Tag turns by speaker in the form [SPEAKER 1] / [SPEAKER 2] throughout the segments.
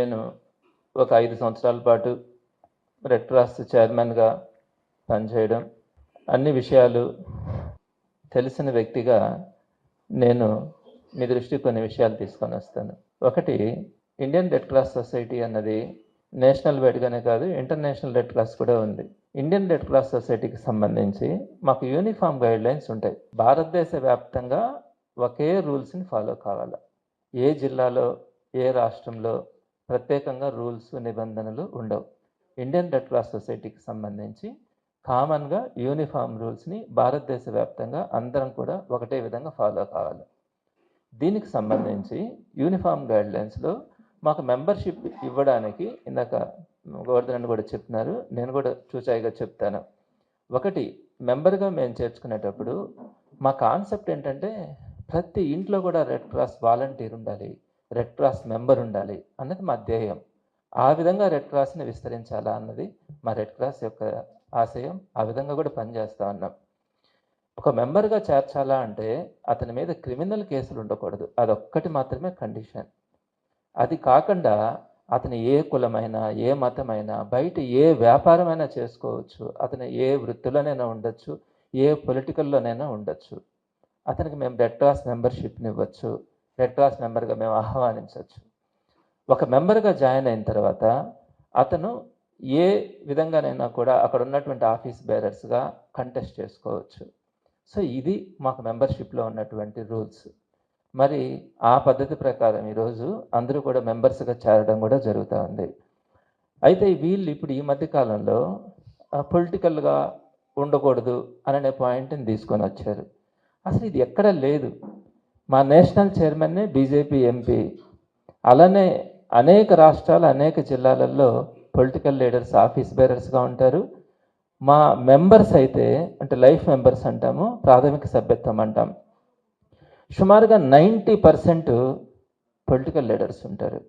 [SPEAKER 1] నేను ఒక ఐదు సంవత్సరాల పాటు రెడ్ క్రాస్ చైర్మన్గా పనిచేయడం. అన్ని విషయాలు తెలిసిన వ్యక్తిగా నేను మీ దృష్టికి కొన్ని విషయాలు తీసుకొని వస్తాను. ఒకటి ఇండియన్ రెడ్ క్రాస్ సొసైటీ అన్నది నేషనల్ వైడ్గానే కాదు ఇంటర్నేషనల్ రెడ్ క్రాస్ కూడా ఉంది. ఇండియన్ రెడ్ క్రాస్ సొసైటీకి సంబంధించి మాకు యూనిఫామ్ గైడ్ లైన్స్ ఉంటాయి. భారతదేశ వ్యాప్తంగా ఒకే రూల్స్ని ఫాలో కావాలి? ఏ జిల్లాలో ఏ రాష్ట్రంలో ప్రత్యేకంగా రూల్స్ నిబంధనలు ఉండవు. ఇండియన్ రెడ్ క్రాస్ సొసైటీకి సంబంధించి కామన్గా యూనిఫామ్ రూల్స్ని భారతదేశ వ్యాప్తంగా అందరం కూడా ఒకటే విధంగా ఫాలో కావాలి. దీనికి సంబంధించి యూనిఫామ్ గైడ్లైన్స్లో మాకు మెంబర్షిప్ ఇవ్వడానికి ఇందాక గోవర్ధన్ కూడా చెప్తున్నారు నేను కూడా చూచాయిగా చెప్తాను. ఒకటి మెంబర్గా మేము చేర్చుకునేటప్పుడు మా కాన్సెప్ట్ ఏంటంటే ప్రతి ఇంట్లో కూడా రెడ్ క్రాస్ వాలంటీర్ ఉండాలి. రెడ్ క్రాస్ మెంబర్ ఉండాలి అన్నది మా ధ్యేయం. ఆ విధంగా రెడ్ క్రాస్ని విస్తరించాలా అన్నది మా రెడ్ క్రాస్ యొక్క ఆశయం. ఆ విధంగా కూడా పనిచేస్తా ఉన్నాం. ఒక మెంబర్గా చేర్చాలా అంటే అతని మీద క్రిమినల్ కేసులు ఉండకూడదు. అదొక్కటి మాత్రమే కండిషన్. అది కాకుండా అతను ఏ కులమైనా ఏ మతమైనా బయట ఏ వ్యాపారమైనా చేసుకోవచ్చు. అతను ఏ వృత్తిలోనైనా ఉండొచ్చు ఏ పొలిటికల్లోనైనా ఉండొచ్చు. అతనికి మేము రెడ్ క్రాస్ మెంబర్షిప్ని ఇవ్వచ్చు. రెడ్ క్రాస్ మెంబర్గా మేము ఆహ్వానించవచ్చు ఒక మెంబర్గా జాయిన్ అయిన తర్వాత అతను ఏ విధంగానైనా కూడా అక్కడ ఉన్నటువంటి ఆఫీస్ బేరర్స్గా కంటెస్ట్ చేసుకోవచ్చు. సో ఇది మాకు మెంబర్షిప్లో ఉన్నటువంటి రూల్స్. మరి ఆ పద్ధతి ప్రకారం ఈరోజు అందరూ కూడా మెంబర్స్గా చేరడం కూడా జరుగుతూ ఉంది. అయితే వీళ్ళు ఇప్పుడు ఈ మధ్య కాలంలో పొలిటికల్గా ఉండకూడదు అనే పాయింట్ని తీసుకొని వచ్చారు. అసలు ఇది ఎక్కడ లేదు. మా నేషనల్ చైర్మన్నే బీజేపీ ఎంపీ. అలానే అనేక రాష్ట్రాలు అనేక జిల్లాలలో పొలిటికల్ లీడర్స్ ఆఫీస్ బేరర్స్గా ఉంటారు. మా మెంబర్స్ అయితే అంటే లైఫ్ మెంబర్స్ అంటాము ప్రాథమిక సభ్యత్వం అంటాం. సుమారుగా నైంటీ పర్సెంట్ పొలిటికల్ లీడర్స్ ఉంటారు.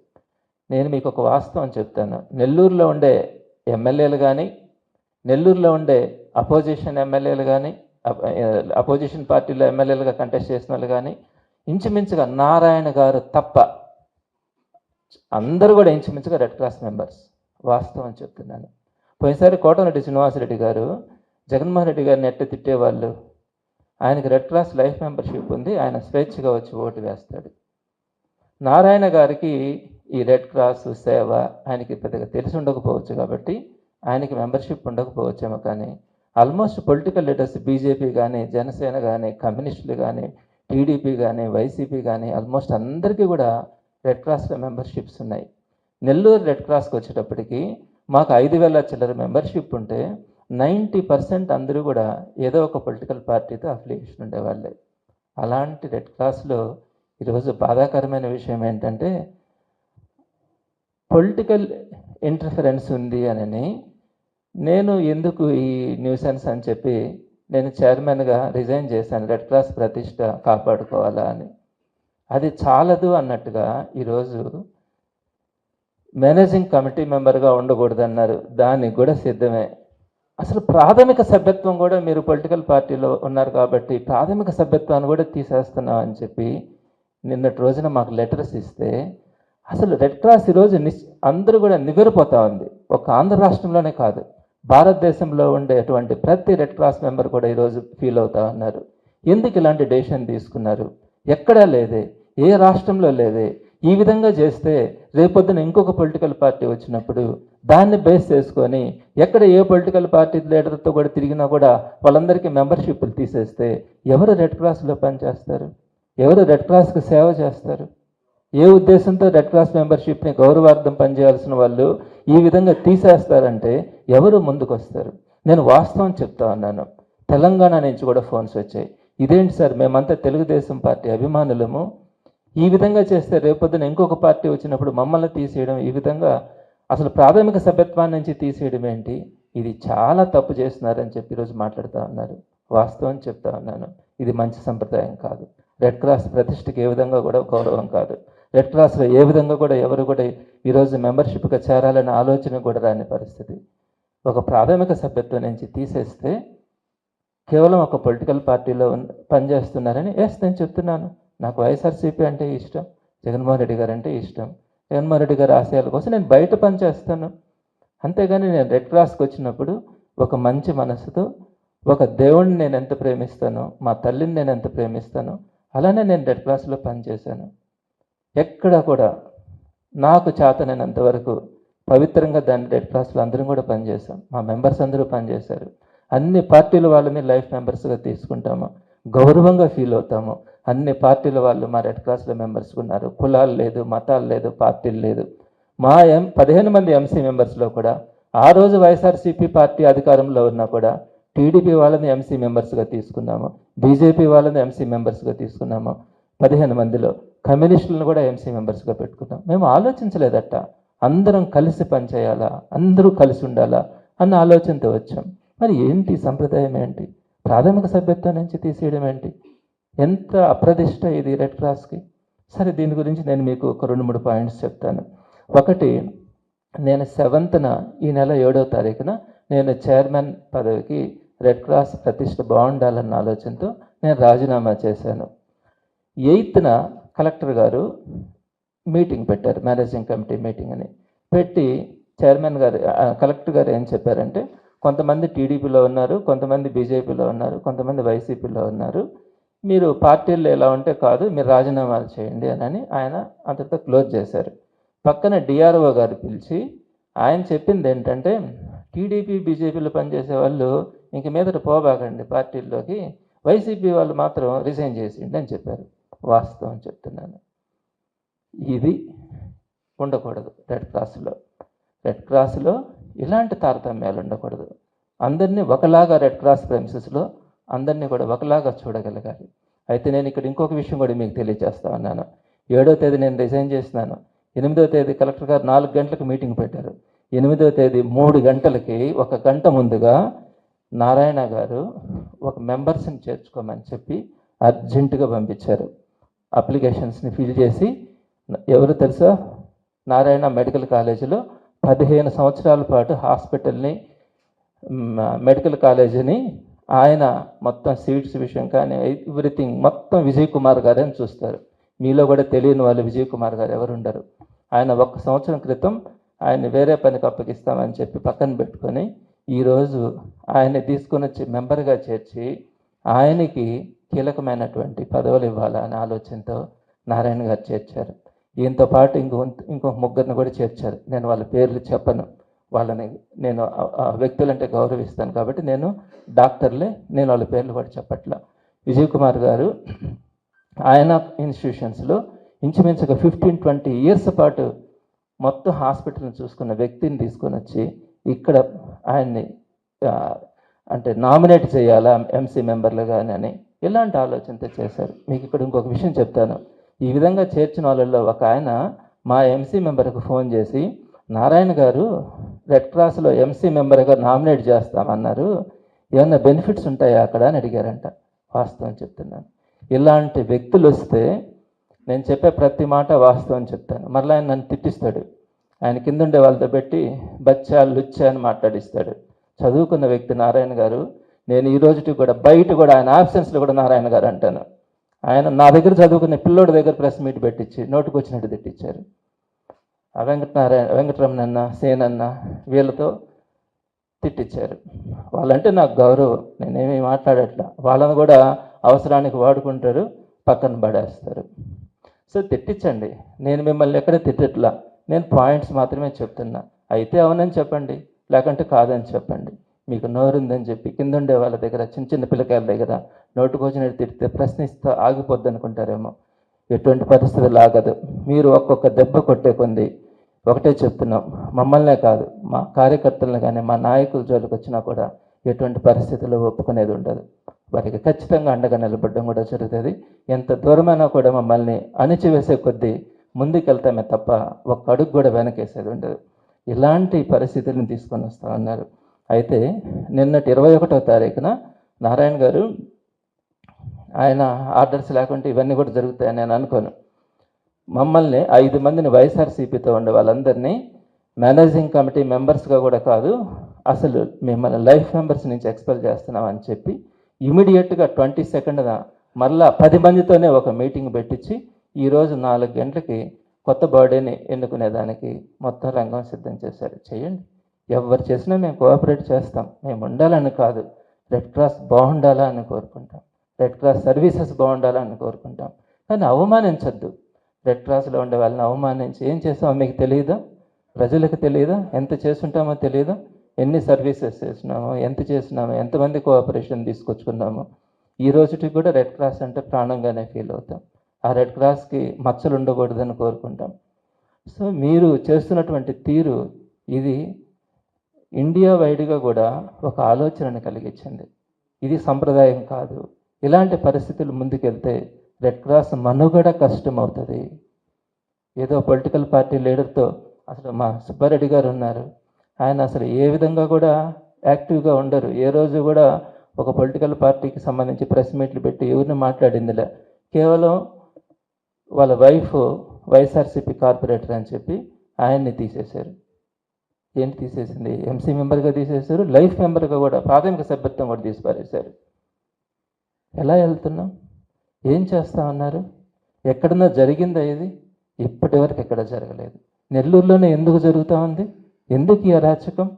[SPEAKER 1] నేను మీకు ఒక వాస్తవం చెప్తాను. నెల్లూరులో ఉండే ఎమ్మెల్యేలు కానీ నెల్లూరులో ఉండే అపోజిషన్ ఎమ్మెల్యేలు కానీ అపోజిషన్ పార్టీలో ఎమ్మెల్యేలుగా కంటెస్ట్ చేసిన వాళ్ళు కానీ ఇంచుమించుగా నారాయణ గారు తప్ప అందరూ కూడా ఇంచుమించుగా రెడ్ క్రాస్ మెంబర్స్ వాస్తవం చెప్తున్నాను. పోయినసారి కోటమిరెడ్డి శ్రీనివాసరెడ్డి గారు జగన్మోహన్ రెడ్డి గారిని ఎట్ట తిట్టేవాళ్ళు? ఆయనకి రెడ్ క్రాస్ లైఫ్ మెంబర్షిప్ ఉంది ఆయన స్వేచ్ఛగా వచ్చి ఓటు వేస్తాడు. నారాయణ గారికి ఈ రెడ్ క్రాస్ సేవ ఆయనకి పెద్దగా తెలిసి ఉండకపోవచ్చు కాబట్టి ఆయనకి మెంబర్షిప్ ఉండకపోవచ్చేమో కానీ ఆల్మోస్ట్ పొలిటికల్ లీడర్స్ బీజేపీ కానీ జనసేన కానీ కమ్యూనిస్టులు కానీ టీడీపీ కానీ వైసీపీ కానీ ఆల్మోస్ట్ అందరికీ కూడా రెడ్ క్రాస్లో మెంబర్షిప్స్ ఉన్నాయి. నెల్లూరు రెడ్ క్రాస్కి వచ్చేటప్పటికి మాకు ఐదు వేల చిల్లర మెంబర్షిప్ ఉంటే నైంటీ పర్సెంట్ అందరూ కూడా ఏదో ఒక పొలిటికల్ పార్టీతో అఫిలియేషన్ ఉండేవాళ్ళే. అలాంటి రెడ్ క్రాస్లో ఈరోజు బాధాకరమైన విషయం ఏంటంటే పొలిటికల్ ఇంటర్ఫరెన్స్ ఉంది అని నేను ఎందుకు ఈ న్యూసెన్స్ అని చెప్పి నేను చైర్మన్గా రిజైన్ చేశాను. రెడ్ క్రాస్ ప్రతిష్ట కాపాడుకోవాలా అని. అది చాలదు అన్నట్టుగా ఈరోజు మేనేజింగ్ కమిటీ మెంబర్గా ఉండకూడదన్నారు. దానికి కూడా సిద్ధమే. అసలు ప్రాథమిక సభ్యత్వం కూడా మీరు పొలిటికల్ పార్టీలో ఉన్నారు కాబట్టి ప్రాథమిక సభ్యత్వాన్ని కూడా తీసేస్తున్నాం అని చెప్పి నిన్నటి రోజున మాకు లెటర్స్ ఇస్తే అసలు రెడ్ క్రాస్ ఈరోజు నిశ్ అందరూ కూడా నివ్వెరపోతా ఉంది. ఒక ఆంధ్ర రాష్ట్రంలోనే కాదు. భారతదేశంలో ఉండేటువంటి ప్రతి రెడ్ క్రాస్ మెంబర్ కూడా ఈరోజు ఫీల్ అవుతా ఉన్నారు. ఎందుకు ఇలాంటి డెసిషన్ తీసుకున్నారు? ఎక్కడా లేదే. ఏ రాష్ట్రంలో లేదే. ఈ విధంగా చేస్తే రేపొద్దున ఇంకొక పొలిటికల్ పార్టీ వచ్చినప్పుడు దాన్ని బేస్ చేసుకొని ఎక్కడ ఏ పొలిటికల్ పార్టీ లీడర్తో కూడా తిరిగినా కూడా వాళ్ళందరికీ మెంబర్షిప్లు తీసేస్తే ఎవరు రెడ్ క్రాస్లో పనిచేస్తారు? ఎవరు రెడ్ క్రాస్కి సేవ చేస్తారు? ఏ ఉద్దేశంతో రెడ్ క్రాస్ మెంబర్షిప్ని గౌరవార్థం పనిచేయాల్సిన వాళ్ళు ఈ విధంగా తీసేస్తారంటే ఎవరు ముందుకు వస్తారు నేను వాస్తవం చెప్తా ఉన్నాను. తెలంగాణ నుంచి కూడా ఫోన్స్ వచ్చాయి. ఇదేంటి సార్ మేమంతా తెలుగుదేశం పార్టీ అభిమానులము. ఈ విధంగా చేస్తే రేపొద్దున ఇంకొక పార్టీ వచ్చినప్పుడు మమ్మల్ని తీసేయడం ఈ విధంగా అసలు ప్రాథమిక సభ్యత్వాన్ని నుంచి తీసేయడం ఏంటి? ఇది చాలా తప్పు చేస్తున్నారని చెప్పి ఈరోజు మాట్లాడుతూ ఉన్నారు. వాస్తవం చెప్తా ఉన్నాను. ఇది మంచి సంప్రదాయం కాదు. రెడ్ క్రాస్ ప్రతిష్టకి ఏ విధంగా కూడా గౌరవం కాదు. రెడ్ క్రాస్లో ఏ విధంగా కూడా ఎవరు కూడా ఈరోజు మెంబర్షిప్గా చేరాలనే ఆలోచన కూడా రాని పరిస్థితి. ఒక ప్రాథమిక సభ్యత్వం నుంచి తీసేస్తే కేవలం ఒక పొలిటికల్ పార్టీలో పనిచేస్తున్నారని ఎస్ నేను చెప్తున్నాను. నాకు వైఎస్ఆర్సీపీ అంటే ఇష్టం జగన్మోహన్ రెడ్డి గారు అంటే ఇష్టం. జగన్మోహన్ రెడ్డి గారి ఆశయాల కోసం నేను బయట పనిచేస్తాను. అంతేగాని నేను రెడ్ క్రాస్కి వచ్చినప్పుడు ఒక మంచి మనసుతో ఒక దేవుడిని నేను ఎంత ప్రేమిస్తానో మా తల్లిని నేను ఎంత ప్రేమిస్తానో అలానే నేను రెడ్ క్రాస్లో పనిచేశాను. ఎక్కడ కూడా నాకు చేతనైనంత వరకు పవిత్రంగా దాన్ని రెడ్ క్రాస్లో అందరం కూడా పనిచేశాం. మా మెంబర్స్ అందరూ పనిచేశారు. అన్ని పార్టీల వాళ్ళని లైఫ్ మెంబర్స్గా తీసుకుంటాము. గౌరవంగా ఫీల్ అవుతాము. అన్ని పార్టీల వాళ్ళు మా రెడ్ క్రాస్లో మెంబర్స్ ఉన్నారు. కులాలు లేదు మతాలు లేదు పార్టీలు లేదు. మా ఎం పదిహేను మంది ఎంసీ మెంబర్స్లో కూడా ఆ రోజు వైఎస్ఆర్సీపీ పార్టీ అధికారంలో ఉన్నా కూడా టీడీపీ వాళ్ళని ఎంసీ మెంబర్స్గా తీసుకున్నాము. బీజేపీ వాళ్ళని ఎంసీ మెంబర్స్గా తీసుకున్నాము. పదిహేను మందిలో. కమ్యూనిస్టులను కూడా ఎంసీ మెంబర్స్గా పెట్టుకున్నాం మేము ఆలోచించలేదట. అందరం కలిసి పనిచేయాలా? అందరూ కలిసి ఉండాలా? అన్న ఆలోచనతో వచ్చాం. మరి ఏంటి సంప్రదాయం ఏంటి? ప్రాథమిక సభ్యత్వం నుంచి తీసేయడం ఏంటి? ఎంత అప్రదిష్ట ఇది రెడ్ క్రాస్కి సరే దీని గురించి నేను మీకు ఒక రెండు మూడు పాయింట్స్ చెప్తాను. ఒకటి నేను సెవెంత్న ఈ నెల ఏడవ తారీఖున నేను చైర్మన్ పదవికి రెడ్ క్రాస్ ప్రతిష్ట బాగుండాలన్న ఆలోచనతో నేను రాజీనామా చేశాను. ఎయిత్న కలెక్టర్ గారు మీటింగ్ పెట్టారు మేనేజింగ్ కమిటీ మీటింగ్ అని. పెట్టి చైర్మన్ గారు కలెక్టర్ గారు ఏం చెప్పారంటే కొంతమంది టీడీపీలో ఉన్నారు కొంతమంది బీజేపీలో ఉన్నారు కొంతమంది వైసీపీలో ఉన్నారు. మీరు పార్టీల్లో ఎలా ఉంటే కాదు మీరు రాజీనామాలు చేయండి అని ఆయన అంతటితో క్లోజ్ చేశారు. పక్కన డిఆర్ఓ గారు పిలిచి ఆయన చెప్పింది ఏంటంటే టీడీపీ బీజేపీలో పనిచేసే వాళ్ళు ఇంక మీదట పోబాకండి పార్టీల్లోకి వైసీపీ వాళ్ళు మాత్రం రిజైన్ చేసిండి అని చెప్పారు. వాస్తవం చెప్తున్నాను. ఇది ఉండకూడదు రెడ్ క్రాస్లో. రెడ్ క్రాస్లో ఇలాంటి తారతమ్యాలు ఉండకూడదు. అందరినీ ఒకలాగా రెడ్ క్రాస్ ప్రెమిసెస్లో అందరినీ కూడా ఒకలాగా చూడగలగాలి. అయితే నేను ఇక్కడ ఇంకొక విషయం కూడా మీకు తెలియజేస్తా ఉన్నాను. ఏడో తేదీ నేను రిజైన్ చేసినాను ఎనిమిదో తేదీ కలెక్టర్ గారు నాలుగు గంటలకు మీటింగ్ పెట్టారు. ఎనిమిదో తేదీ మూడు గంటలకి ఒక గంట ముందుగా నారాయణ గారు ఒక మెంబర్స్ని చేర్చుకోమని చెప్పి అర్జెంటుగా పంపించారు. అప్లికేషన్స్ని ఫిల్ చేసి ఎవరు తెలుసా? నారాయణ మెడికల్ కాలేజీలో పదిహేను సంవత్సరాల పాటు హాస్పిటల్ని మెడికల్ కాలేజీని ఆయన మొత్తం సీట్స్ విషయం కానీ ఎవ్రీథింగ్ మొత్తం విజయ్ కుమార్ గారని చూస్తారు. మీలో కూడా తెలియని వాళ్ళు విజయ్ కుమార్ గారు ఎవరు ఉండరు ఆయన ఒక్క సంవత్సరం క్రితం ఆయన వేరే పనికి అప్పగిస్తామని చెప్పి పక్కన పెట్టుకొని ఈరోజు ఆయన్ని తీసుకొని వచ్చి మెంబర్గా చేర్చి ఆయనకి కీలకమైనటువంటి పదవులు ఇవ్వాలనే ఆలోచనతో నారాయణ గారు చేర్చారు. ఈయనతో పాటు ఇంకో ఇంకొక ముగ్గురిని కూడా చేర్చారు. నేను వాళ్ళ పేర్లు చెప్పను. వాళ్ళని నేను ఆ- వ్యక్తులంటే గౌరవిస్తాను కాబట్టి నేను డాక్టర్లే నేను వాళ్ళ పేర్లు కూడా చెప్పట్లా. విజయ్ కుమార్ గారు ఆయన ఇన్స్టిట్యూషన్స్లో ఇంచుమించుగా ఫిఫ్టీన్ ట్వంటీ ఇయర్స్ పాటు మొత్తం హాస్పిటల్ని చూసుకున్న వ్యక్తిని తీసుకొని వచ్చి ఇక్కడ ఆయన్ని అంటే నామినేట్ చేయాలా ఎంసీ మెంబర్లు కానీ అని ఇలాంటి ఆలోచనతో చేశారు. మీకు ఇక్కడ ఇంకొక విషయం చెప్తాను. ఈ విధంగా చేర్చిన వాళ్ళల్లో ఒక ఆయన మా ఎంసీ మెంబర్కి ఫోన్ చేసి నారాయణ గారు రెడ్ క్రాస్లో ఎంసీ మెంబర్గా నామినేట్ చేస్తామన్నారు. ఏమన్నా బెనిఫిట్స్ ఉంటాయా అక్కడ? అని అడిగారంట. వాస్తవం చెప్తున్నాను. ఇలాంటి వ్యక్తులు వస్తే నేను చెప్పే ప్రతి మాట వాస్తవం చెప్తాను. మరలా ఆయన నన్ను తిట్టిస్తాడు. ఆయన కిందుండే వాళ్ళతో పెట్టి బచ్చా లుచ్చా అని మాట్లాడిస్తాడు. చదువుకున్న వ్యక్తి నారాయణ గారు నేను ఈ రోజుకి కూడా బయట కూడా ఆయన ఆబ్సెన్స్లో కూడా నారాయణ గారు అంటాను. ఆయన నా దగ్గర చదువుకున్న పిల్లోడి దగ్గర ప్రెస్ మీట్ పెట్టించి నోటుకు వచ్చినట్టు తిట్టించారు. ఆ వెంకటనారాయణ వెంకటరమణ అన్న సేనన్న వీళ్ళతో తిట్టించారు. వాళ్ళంటే నాకు గౌరవం. నేనేమి మాట్లాడట్లా. వాళ్ళని కూడా అవసరానికి వాడుకుంటారు పక్కన పడేస్తారు. సో తిట్టించండి. నేను మిమ్మల్ని ఎక్కడ తిట్టట్లా. నేను పాయింట్స్ మాత్రమే చెప్తున్నా. అయితే అవునని చెప్పండి లేకుంటే కాదని చెప్పండి. మీకు నోరుందని చెప్పి కింద ఉండే వాళ్ళ దగ్గర చిన్న చిన్న పిల్లకాయల దగ్గర నోటుకొచ్చినట్టు తిడితే ప్రశ్నిస్తూ ఆగిపోద్ది అనుకుంటారేమో. ఎటువంటి పరిస్థితులు ఆగదు మీరు ఒక్కొక్క దెబ్బ కొట్టే కొంది. ఒకటే చెప్తున్నాం మమ్మల్నే కాదు మా కార్యకర్తలను కానీ మా నాయకుల జోలికి వచ్చినా కూడా ఎటువంటి పరిస్థితుల్లో ఒప్పుకునేది ఉండదు. వారికి ఖచ్చితంగా అండగా నిలబడడం కూడా జరుగుతుంది. ఎంత దూరమైనా కూడా మమ్మల్ని అణిచివేసే కొద్దీ ముందుకెళ్తామే తప్ప ఒక్క అడుగు కూడా వెనకేసేది ఉండదు. ఇలాంటి పరిస్థితులను తీసుకొని వస్తా ఉన్నారు. అయితే నిన్నటి ఇరవై ఒకటో తారీఖున నారాయణ గారు ఆయన ఆర్డర్స్ లేకుంటే ఇవన్నీ కూడా జరుగుతాయని నేను అనుకోను. మమ్మల్ని ఐదు మందిని వైఎస్ఆర్సీపీతో ఉండే వాళ్ళందరినీ మేనేజింగ్ కమిటీ మెంబర్స్గా కూడా కాదు అసలు మిమ్మల్ని లైఫ్ మెంబర్స్ నుంచి ఎక్స్పెల్ చేస్తున్నామని చెప్పి ఇమీడియట్గా ట్వంటీ సెకండ్న మళ్ళా పది మందితోనే ఒక మీటింగ్ పెట్టించి ఈరోజు నాలుగు గంటలకి కొత్త బాడీని ఎన్నుకునేదానికి మొత్తం రంగం సిద్ధం చేశారు. చేయండి. ఎవరు చేసినా మేము కోఆపరేట్ చేస్తాం. మేము ఉండాలని కాదు. రెడ్ క్రాస్ బాగుండాలా అని కోరుకుంటాం. రెడ్ క్రాస్ సర్వీసెస్ బాగుండాలా అని కోరుకుంటాం. కానీ అవమానించద్దు. రెడ్ క్రాస్లో ఉండే వాళ్ళని అవమానించి ఏం చేస్తామో మీకు తెలియదా? ప్రజలకు తెలియదా? ఎంత చేస్తుంటామో తెలియదా? ఎన్ని సర్వీసెస్ చేసినామో ఎంత చేసినామో ఎంతమంది కోఆపరేషన్ తీసుకొచ్చుకున్నామో. ఈ రోజుకి కూడా రెడ్ క్రాస్ అంటే ప్రాణంగానే ఫీల్ అవుతాం. ఆ రెడ్ క్రాస్కి మచ్చలు ఉండకూడదని కోరుకుంటాం. సో మీరు చేస్తున్నటువంటి తీరు ఇది ఇండియా వైడ్గా కూడా ఒక ఆలోచనను కలిగించింది. ఇది సంప్రదాయం కాదు. ఇలాంటి పరిస్థితులు ముందుకెళ్తే రెడ్ క్రాస్ మనుగడ కష్టం అవుతుంది ఏదో పొలిటికల్ పార్టీ లీడర్తో అసలు మా సుబ్బారెడ్డి గారు ఉన్నారు. ఆయన అసలు ఏ విధంగా కూడా యాక్టివ్గా ఉండరు. ఏ రోజు కూడా ఒక పొలిటికల్ పార్టీకి సంబంధించి ప్రెస్ మీట్లు పెట్టి ఎవరిని మాట్లాడిందిలే. కేవలం వాళ్ళ వైఫ్ వైఎస్ఆర్సీపీ కార్పొరేటర్ అని చెప్పి ఆయన్ని తీసేశారు. ఏంటి తీసేసింది? ఎంసీ మెంబర్గా తీసేశారు లైఫ్ మెంబర్గా కూడా ప్రాథమిక సభ్యత్వం కూడా తీసిపారేశారు. ఎలా వెళ్తున్నాం? ఏం చేస్తా ఉన్నారు? ఎక్కడన్నా జరిగిందా ఇది? ఇప్పటి వరకు ఎక్కడ జరగలేదు. నెల్లూరులోనే ఎందుకు జరుగుతూ ఉంది? ఎందుకు ఈ అరాచకం?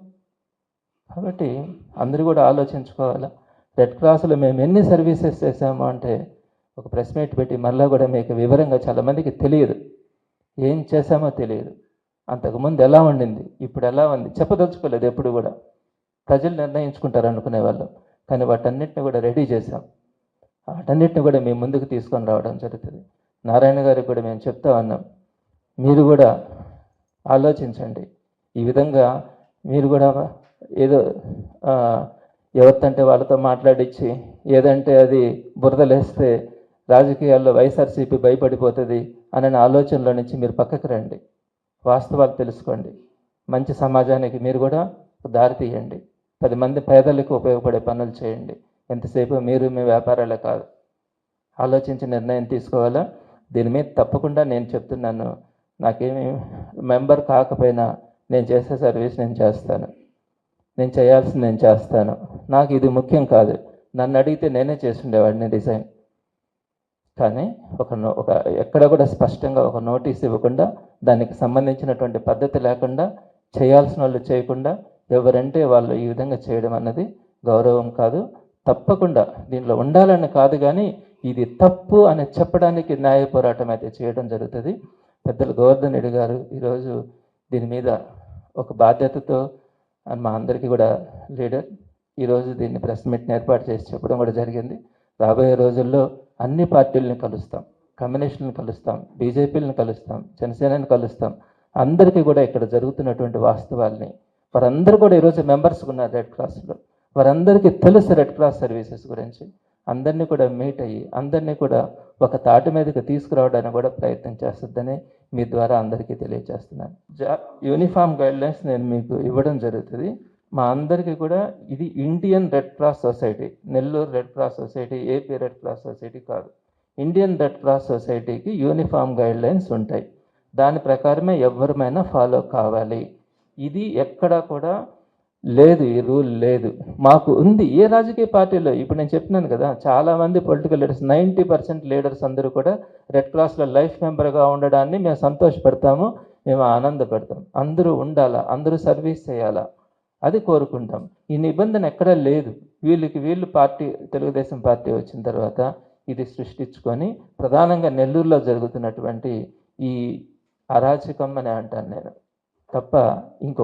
[SPEAKER 1] కాబట్టి అందరూ కూడా ఆలోచించుకోవాలా. రెడ్ క్రాస్లో మేము ఎన్ని సర్వీసెస్ చేసాము అంటే ఒక ప్రెస్ మీట్ పెట్టి మళ్ళీ కూడా మీకు వివరంగా చాలామందికి తెలియదు. ఏం చేశామో తెలియదు. అంతకుముందు ఎలా ఉండింది? ఇప్పుడు ఎలా ఉంది? చెప్పదలుచుకోలేదు ఎప్పుడు కూడా. ప్రజలు నిర్ణయించుకుంటారు అనుకునే వాళ్ళు. కానీ వాటన్నిటిని కూడా రెడీ చేశాం. వాటన్నిటిని కూడా మేము ముందుకు తీసుకొని రావడం జరుగుతుంది. నారాయణ గారికి కూడా మేము చెప్తా ఉన్నాం. మీరు కూడా ఆలోచించండి. ఈ విధంగా మీరు కూడా ఏదో ఎవరితంటే వాళ్ళతో మాట్లాడించి ఏదంటే అది బురదలేస్తే రాజకీయాల్లో వైఎస్ఆర్సీపీ భయపడిపోతుంది అనే ఆలోచనలో నుంచి మీరు పక్కకు రండి. వాస్తవాలు తెలుసుకోండి. మంచి సమాజానికి మీరు కూడా దారి తీయండి. పది మంది పేదలకు ఉపయోగపడే పనులు చేయండి. ఎంతసేపు మీరు మీ వ్యాపారాలే కాదు. ఆలోచించి నిర్ణయం తీసుకోవాలా? దీని మీద తప్పకుండా నేను చెప్తున్నాను. నాకేమి మెంబర్ కాకపోయినా నేను చేసే సర్వీస్ నేను చేస్తాను. నేను చేయాల్సింది నేను చేస్తాను. నాకు ఇది ముఖ్యం కాదు. నన్ను అడిగితే నేనే చేస్తుండేవాడిని డిజైన్. కానీ ఒక నో- ఒక ఎక్కడ కూడా స్పష్టంగా ఒక నోటీస్ ఇవ్వకుండా దానికి సంబంధించినటువంటి పద్ధతి లేకుండా చేయాల్సిన వాళ్ళు చేయకుండా ఎవరంటే వాళ్ళు ఈ విధంగా చేయడం అన్నది గౌరవం కాదు. తప్పకుండా దీనిలో ఉండాలని కాదు కానీ ఇది తప్పు అని చెప్పడానికి న్యాయ పోరాటం అయితే చేయడం జరుగుతుంది. పెద్దలు గోవర్ధన్ రెడ్డి గారు ఈరోజు దీని మీద ఒక బాధ్యతతో అని మా అందరికీ కూడా లీడర్ ఈరోజు దీన్ని ప్రెస్ మీట్ని ఏర్పాటు చేసి చెప్పడం కూడా జరిగింది. రాబోయే రోజుల్లో అన్ని పార్టీలను కలుస్తాం. కమ్యూనిస్టులను కలుస్తాం. బీజేపీలను కలుస్తాం. జనసేనని కలుస్తాం. అందరికీ కూడా ఇక్కడ జరుగుతున్నటువంటి వాస్తవాల్ని వారందరూ కూడా ఈరోజు మెంబర్స్ ఉన్నారు రెడ్ క్రాస్లో వారందరికీ తెలుసు రెడ్ క్రాస్ సర్వీసెస్ గురించి. అందరినీ కూడా మీట్ అయ్యి అందరినీ కూడా ఒక తాటి మీదకి తీసుకురావడానికి కూడా ప్రయత్నం చేస్తుందని మీ ద్వారా అందరికీ తెలియజేస్తున్నాను. జా యూనిఫామ్ గైడ్లైన్స్ నేను మీకు ఇవ్వడం జరుగుతుంది. మా అందరికీ కూడా ఇది Indian red cross society Nellore red cross society AP red cross society కాదు. ఇండియన్ రెడ్ క్రాస్ సొసైటీకి యూనిఫామ్ గైడ్లైన్స్ ఉంటాయి. దాని ప్రకారమే ఎవరిమైనా ఫాలో కావాలి. ఇది ఎక్కడా కూడా లేదు ఈ రూల్ లేదు. మాకు ఉంది ఏ రాజకీయ పార్టీలో ఇప్పుడు నేను చెప్తున్నాను కదా చాలామంది political leaders ninety percent leaders అందరూ కూడా రెడ్ క్రాస్లో లైఫ్ మెంబర్గా ఉండడాన్ని మేము సంతోషపెడతాము మేము ఆనందపడతాం. అందరూ ఉండాలా? అందరూ సర్వీస్ చేయాలా? అది కోరుకుంటాం. ఈ నిబంధన ఎక్కడా లేదు. వీళ్ళకి వీళ్ళు పార్టీ తెలుగుదేశం పార్టీ వచ్చిన తర్వాత ఇది సృష్టించుకొని ప్రధానంగా నెల్లూరులో జరుగుతున్నటువంటి ఈ అరాచకం అని అంటాను నేను. తప్ప ఇంకో